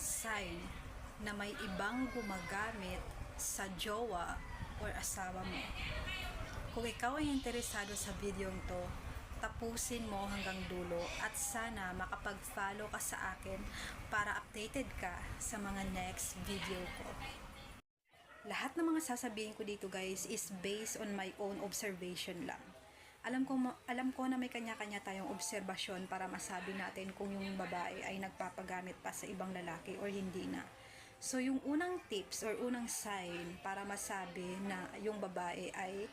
sign na may ibang gumagamit sa jowa or asawa mo. Kung ikaw ay interesado sa video to, tapusin mo hanggang dulo at sana makapag-follow ka sa akin para updated ka sa mga next video ko. Lahat ng mga sasabihin ko dito guys is based on my own observation lang. Alam ko alam ko na may kanya-kanya tayong obserbasyon para masabi natin kung yung babae ay nagpapagamit pa sa ibang lalaki or hindi na. So yung unang tips or unang sign para masabi na yung babae ay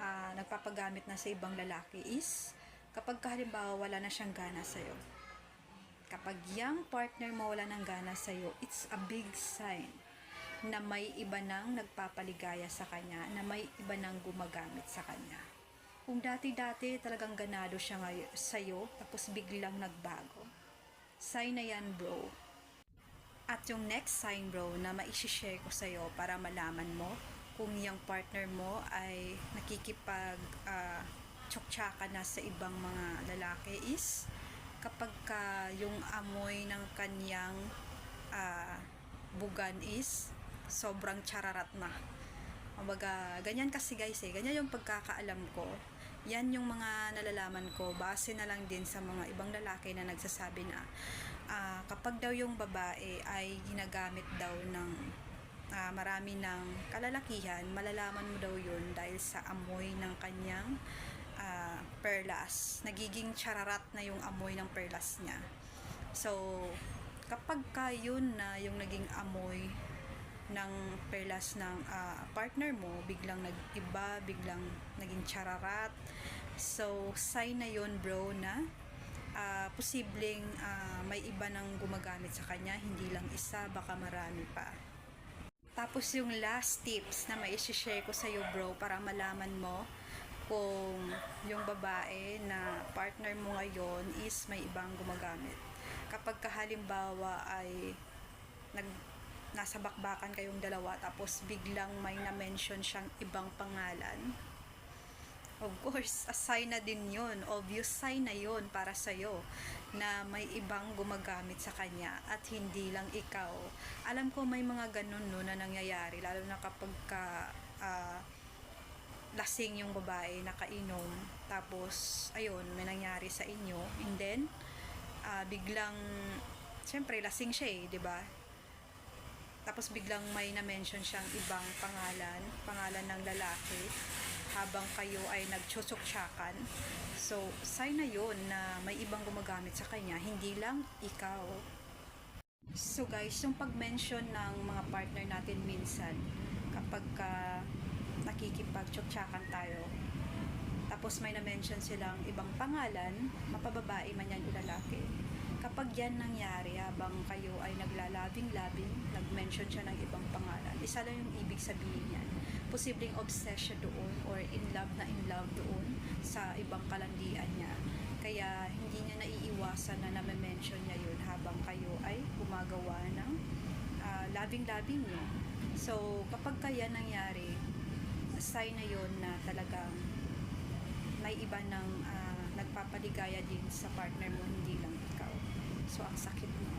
ah, nagpapagamit na sa ibang lalaki is kapag ka, halimbawa wala na siyang gana sa'yo. Kapag yung partner mo wala ng gana sa'yo, it's a big sign na may iba nang nagpapaligaya sa kanya, na may iba nang gumagamit sa kanya. Kung dati-dati talagang ganado siya ngay- sa'yo, tapos biglang nagbago. Sign na yan, bro. At yung next sign, bro, na maishishare ko sa'yo para malaman mo kung yung partner mo ay nakikipag tsuktsakan na sa ibang mga lalaki is kapag ka yung amoy ng kanyang ah, bugan is sobrang chararat na. Kumbaga, ganyan kasi guys eh. Ganyan yung pagkakaalam ko. Yan yung mga nalalaman ko. Base na lang din sa mga ibang lalaki na nagsasabi na ah, kapag daw yung babae ay ginagamit daw ng ah, marami ng kalalakihan, malalaman mo daw yun dahil sa amoy ng kanyang ah, perlas. Nagiging chararat na yung amoy ng perlas niya. So, kapag ka yun na yung naging amoy ng perlas ng ah, partner mo, biglang nag-iba, biglang naging chararat. So, sign na yun bro na ah, posibleng ah, may iba nang gumagamit sa kanya, hindi lang isa, baka marami pa. Tapos yung last tips na may share ko sa iyo bro para malaman mo kung yung babae na partner mo ngayon is may ibang gumagamit. Kapag kahalimbawa ay nag nasa bakbakan kayong dalawa tapos biglang may na-mention siyang ibang pangalan. Of course, a sign na din yun. Obvious sign na yun para sa'yo na may ibang gumagamit sa kanya at hindi lang ikaw. Alam ko may mga ganun no na nangyayari lalo na kapag ka ah, lasing yung babae nakainom tapos ayun may nangyari sa inyo and then ah, biglang syempre lasing siya eh, ba? Tapos biglang may na-mention siyang ibang pangalan, pangalan ng lalaki habang kayo ay nagtsutsuksakan. So, sign na yun na may ibang gumagamit sa kanya, hindi lang ikaw. So guys, yung pag-mention ng mga partner natin minsan, kapag ka nakikipag-tsuktsakan tayo, tapos may na-mention silang ibang pangalan, mapababae man yan o lalaki. Kapag yan nangyari habang kayo ay naglalabing-labing, nag-mention siya ng ibang pangalan, isa lang yung ibig sabihin yan. Posibleng obsession doon or in love na in love doon sa ibang kalandian niya. Kaya hindi niya naiiwasan na na-mention niya yun habang kayo ay gumagawa ng ah, labing-labing niyo. So, kapag kaya nangyari, sign na yun na talagang may iba ng ah, nagpapaligaya din sa partner mo, hindi lang ikaw. So, ang sakit niya.